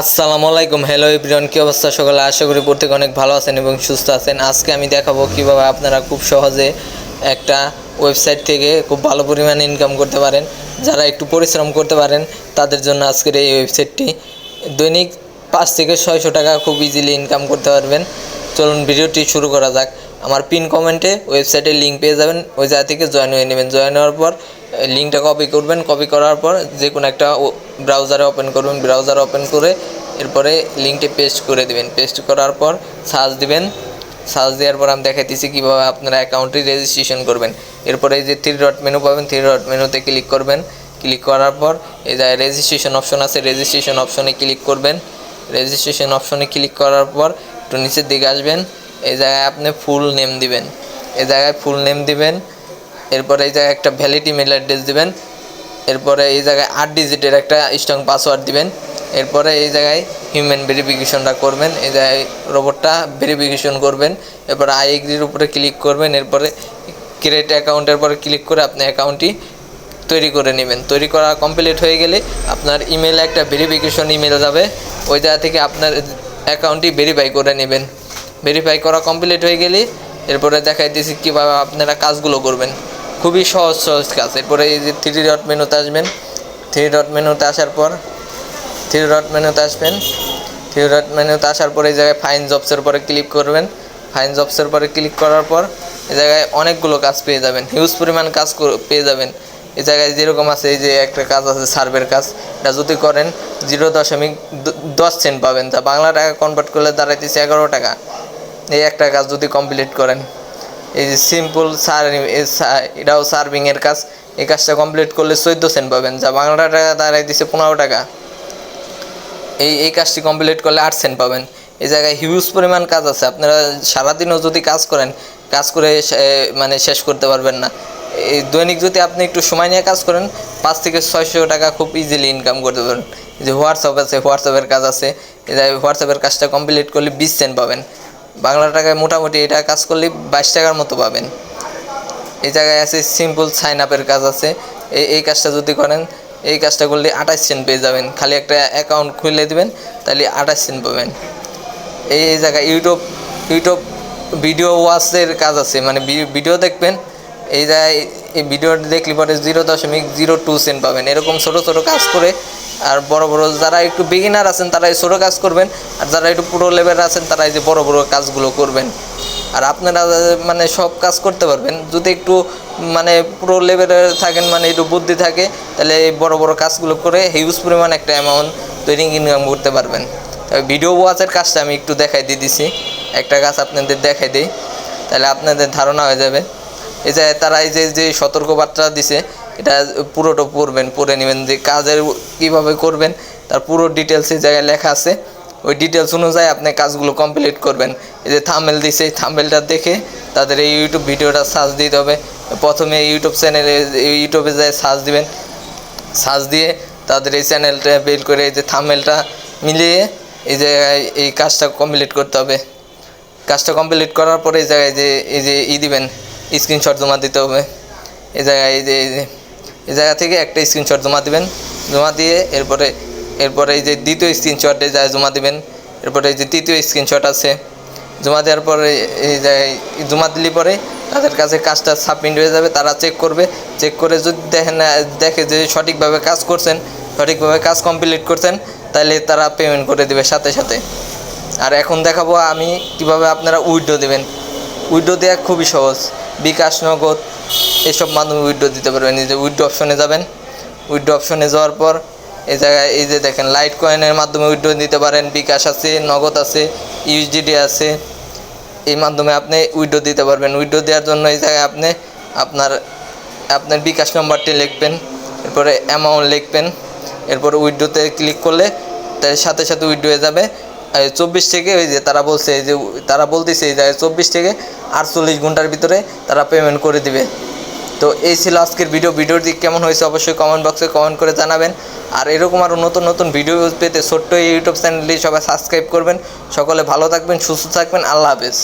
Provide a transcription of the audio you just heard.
আসসালামু আলাইকুম। Hello everyone কি অবস্থা সকলে? আশা করি প্রত্যেকে অনেক ভালো আছেন এবং সুস্থ আছেন। আজকে আমি দেখাবো কীভাবে আপনারা খুব সহজে একটা ওয়েবসাইট থেকে খুব ভালো পরিমাণে ইনকাম করতে পারেন। যারা একটু পরিশ্রম করতে পারেন, তাদের জন্য আজকের এই ওয়েবসাইটটি দৈনিক পাঁচ থেকে ছয়শো টাকা খুব ইজিলি ইনকাম করতে পারবেন। চলুন ভিডিওটি শুরু করা যাক। আমার পিন কমেন্টে ওয়েবসাইটের লিঙ্ক পেয়ে যাবেন। ওই জায়গা থেকে জয়েন হয়ে নেবেন। জয়েন হওয়ার পর লিঙ্কটা কপি করবেন, কপি করার পর যে কোনো একটা ব্রাউজারে ওপেন করবেন, ব্রাউজার ওপেন করে এরপরে লিঙ্কটি পেস্ট করে দিবেন। পেস্ট করার পর সার্চ দিবেন। সার্চ দেওয়ার পর আমি দেখাইতেছি কীভাবে আপনারা অ্যাকাউন্টটি রেজিস্ট্রেশন করবেন। এরপরে এই যে থ্রি ডট মেনু পাবেন থ্রি ডট মেনুতে ক্লিক করবেন। ক্লিক করার পর এই যে রেজিস্ট্রেশন অপশন আছে রেজিস্ট্রেশন অপশনে ক্লিক করবেন। রেজিস্ট্রেশন অপশনে ক্লিক করার পর একটু নিচের দিকে আসবেন। এই জায়গায় আপনি ফুল নেম দিবেন। এই জায়গায় ফুল নেম দিবেন। এরপরে এই জায়গায় একটা ভ্যালিড ইমেল অ্যাড্রেস দিবেন। এরপরে এই জায়গায় আট ডিজিটের একটা স্ট্রং পাসওয়ার্ড দিবেন। এরপরে এই জায়গায় হিউম্যান ভেরিফিকেশনটা করবেন। এই জায়গায় রোবটটা ভেরিফিকেশন করবেন। এরপরে আই এগ্রির উপরে ক্লিক করবেন। এরপরে ক্রিয়েট অ্যাকাউন্টের পরে ক্লিক করে আপনি অ্যাকাউন্টটি তৈরি করে নেবেন। তৈরি করা কমপ্লিট হয়ে গেলে আপনার ইমেলে একটা ভেরিফিকেশন ইমেল যাবে। ওই জায়গা থেকে আপনার অ্যাকাউন্টটি ভেরিফাই করে নেবেন। ভেরিফাই করা কমপ্লিট হয়ে গেলে এরপরে দেখাই দিয়েছি কীভাবে আপনারা কাজগুলো করবেন। খুবই সহজ সহজ কাজ। এরপরে এই যে থ্রি ডট মেনুতে আসবেন। থ্রি ডট মেনুতে আসার পর থ্রি ডট মেনুতে আসবেন। থ্রি ডট মেনুতে আসার পর এই জায়গায় ফাইন জবসের পরে ক্লিক করবেন। ফাইন জবসের পরে ক্লিক করার পর এই জায়গায় অনেকগুলো কাজ পেয়ে যাবেন। হিউজ পরিমাণ কাজ পেয়ে যাবেন। এই জায়গায় যেরকম আছে, এই যে একটা কাজ আছে সার্ভের কাজ। এটা যদি করেন জিরো দশমিক দশ সেন্ট পাবেন। তা বাংলা টাকা কনভার্ট করলে দাঁড়াইতেছে এগারো টাকা। এই একটা কাজ যদি কমপ্লিট করেন। এই যে সিম্পল সার এটাও সার্ভিংয়ের কাজ। এই কাজটা কমপ্লিট করলে চোদ্দ সেন্ট পাবেন। যা বাংলা টাকা দাঁড়াই দিছে পনেরো টাকা। এই এই কাজটি কমপ্লিট করলে আট সেন্ট পাবেন। এই জায়গায় হিউজ পরিমাণ কাজ আছে। আপনারা সারাদিনও যদি কাজ করেন, কাজ করে মানে শেষ করতে পারবেন না। এই দৈনিক যদি আপনি একটু সময় নিয়ে কাজ করেন, পাঁচ থেকে ছয়শো টাকা খুব ইজিলি ইনকাম করতে পারেন যে হোয়াটসঅ্যাপ আছে হোয়াটসঅ্যাপের কাজ আছে। হোয়াটসঅ্যাপের কাজটা কমপ্লিট করলে বিশ সেন্ট পাবেন। বাংলা টাকায় মোটামুটি এটা কাজ করলে বাইশ টাকার মতো পাবেন। এই জায়গায় আছে সিম্পল সাইন আপের কাজ আছে। এই এই কাজটা যদি করেন, এই কাজটা করলে আঠাশ সেন্ট পেয়ে যাবেন। খালি একটা অ্যাকাউন্ট খুলে দেবেন, তাহলে আঠাশ সেন্ট পাবেন। এই এই জায়গায় ইউটিউব ইউটিউব ভিডিও ওয়াচের কাজ আছে। মানে ভিডিও দেখবেন, এই জায়গায় এই ভিডিও দেখলে পরে জিরো দশমিক জিরো টু সেন্ট পাবেন। এরকম ছোটো ছোটো কাজ করে আর বড় বড় যারা একটু বিগিনার আছেন তারা এই ছোটো কাজ করবেন। আর যারা একটু পুরো লেভেল আছেন তারা এই যে বড় বড় কাজগুলো করবেন। আর আপনারা মানে সব কাজ করতে পারবেন। যদি একটু মানে পুরো লেভেলে থাকেন মানে একটু বুদ্ধি থাকে, তাহলে এই বড় বড় কাজগুলো করে হিউজ পরিমাণ একটা অ্যামাউন্ট দৈনিক ইনকাম করতে পারবেন। তবে ভিডিও ওয়াচের কাজটা আমি একটু দেখাই দিয়ে দিছি। একটা কাজ আপনাদের দেখাই দিই। তাহলে আপনাদের ধারণা হয়ে যাবে। এই যে তারা এই যে যে সতর্কবার্তা দিছে এটা পুরোটা পড়বেন, পড়ে নেবেন যে কাজের কীভাবে করবেন, তার পুরো ডিটেলস এই জায়গায় লেখা আছে। ওই ডিটেলস অনুযায়ী আপনি কাজগুলো কমপ্লিট করবেন। এই যে থামেল দিছে, এই থামেলটা দেখে তাদের এই ইউটিউব ভিডিওটা সার্চ দিতে হবে। প্রথমে ইউটিউব চ্যানেলে ইউটিউবে যায় সার্চ দিবেন। সার্চ দিয়ে তাদের এই চ্যানেলটা বের করে এই যে থামেলটা মিলিয়ে এই জায়গায় এই কাজটা কমপ্লিট করতে হবে। কাজটা কমপ্লিট করার পরে এই জায়গায় যে, এই যে ই দিবেন স্ক্রিনশট জমা দিতে হবে। এই জায়গায় এই যে এই যে এই জায়গা থেকে একটা স্ক্রিনশট জমা দিবেন। জমা দিয়ে এরপরে এরপরে এই যে দ্বিতীয় স্ক্রিনশটে যায় জমা দিবেন। এরপরে এই যে তৃতীয় স্ক্রিনশট আছে। জমা দেওয়ার পরে এই জায়গায়, জমা দিলে পরে তাদের কাছে কাজটা সাবমিট হয়ে যাবে, তারা চেক করবে। চেক করে যদি দেখেন দেখে যে সঠিকভাবে কাজ করছেন, সঠিকভাবে কাজ কমপ্লিট করছেন তাহলে তারা পেমেন্ট করে দেবে সাথে সাথে। আর এখন দেখাবো আমি কীভাবে আপনারা উইড্রো দেবেন। উইড্রো দেওয়া খুবই সহজ। বিকাশ নগদ এসব মাধ্যমে উইড্রো দিতে পারবেন। এই যে উইড্রো অপশনে যাবেন। উইড্রো অপশনে যাওয়ার পর এই জায়গায় এই যে দেখেন লাইট কয়েনের মাধ্যমে উইড্রো দিতে পারেন। বিকাশ আছে, নগদ আছে ইউএসডিডি আছে। এই মাধ্যমে আপনি উইড্রো দিতে পারবেন। উইড্রো দেওয়ার জন্য এই জায়গায় আপনি আপনার আপনার বিকাশ নম্বরটি লিখবেন। এরপরে অ্যামাউন্ট লিখবেন। এরপরে উইড্রোতে ক্লিক করলে তার সাথে সাথে উইড্রো হয়ে যাবে। চব্বিশ থেকে ওই যে তারা বলছে, এই যে তারা বলতেছে এই জায়গায় চব্বিশ থেকে আটচল্লিশ ঘণ্টার ভিতরে তারা পেমেন্ট করে দিবে। তো এই ছিল আজকের ভিডিও ভিডিওর দিক কেমন হয়েছে অবশ্যই কমেন্ট বক্সে কমেন্ট করে জানাবেন। আর এরকম আরও নতুন নতুন ভিডিও পেতে ছোট্ট এই ইউটিউব চ্যানেলটি সবাই সাবস্ক্রাইব করবেন। সকলে ভালো থাকবেন, সুস্থ থাকবেন। আল্লাহ হাফেজ।